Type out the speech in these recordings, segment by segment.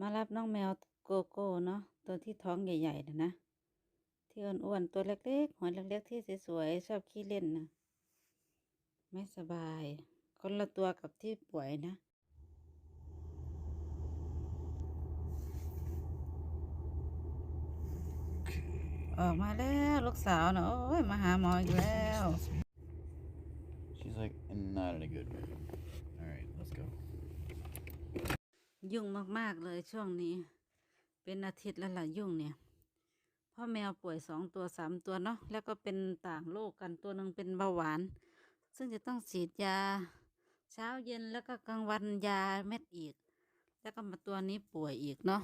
มารับน้องแมวโกโก้เนาะตัวที่ท้องใหญ่ๆนะนะที่อ้วนๆตัวเล็กๆหัวเล็กๆที่สวยๆชอบขี้เล่นนะไม่สบาย คนละตัวกับที่ป่วยนะออกมาแล้วลูกสาวนะโอ้ยมาหาหมออีกแล้ว She's like not in a good mood. All right, let's go. ยุ่งมาก ๆ เลยช่วงนี้ เป็นอาทิตย์แล้วล่ะยุ่งเนี่ยพ่อแมวป่วยสองตัวสามตัวเนาะแล้วก็เป็นต่างโรคกันตัวหนึ่งเป็นเบาหวาน ซึ่งจะต้องฉีดยา เช้าเย็นแล้วก็กลางวันยาเม็ดอีก แล้วก็มาตัวนี้ป่วยอีกเนาะ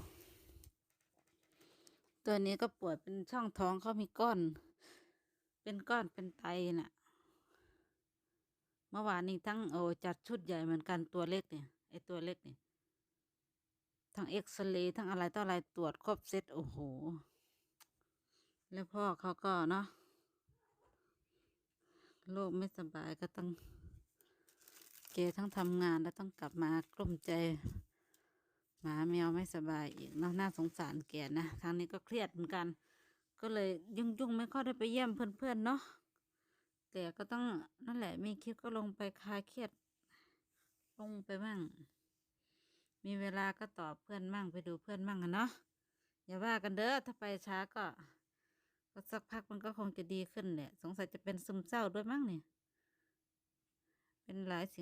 ตัวนี้ก็ป่วยเป็นช่องท้องเขามีก้อน เป็นก้อนเป็นไตน่ะเมื่อวานนี้ทั้งโอจัดชุดใหญ่เหมือนกันตัวเล็กเนี่ยไอตัวเล็กเนี่ย ทั้งเอ็กซเรย์ทั้งอะไรต่ออะไรตรวจครบเซตโอ้โห แล้วพ่อเขาก็เนาะโรคไม่สบายก็ต้องเกทั้งทำงานแล้วต้องกลับมากลุ้มใจหมาแมวไม่สบายอีกเนาะน่าสงสารแกนะทางนี้ก็เครียดเหมือนกัน ก็เลยยุ่งยุ่งๆไม่ค่อยได้ไปเยี่ยมเพื่อนๆเนาะแต่ก็ต้องนั่นแหละมีคลิปก็ลงไปคลายเครียด ลงไปบ้าง มีเวลาก็ตอบเพื่อนมั่งไปดูเพื่อนมั่งอะเนาะอย่าว่ากันเด้อถ้าไปช้าก็ก็สักพักมันก็คงจะดีขึ้นแหละสงสัยจะเป็นซึมเศร้าด้วยมั้งเนี่ยเป็นหลายสิ่ง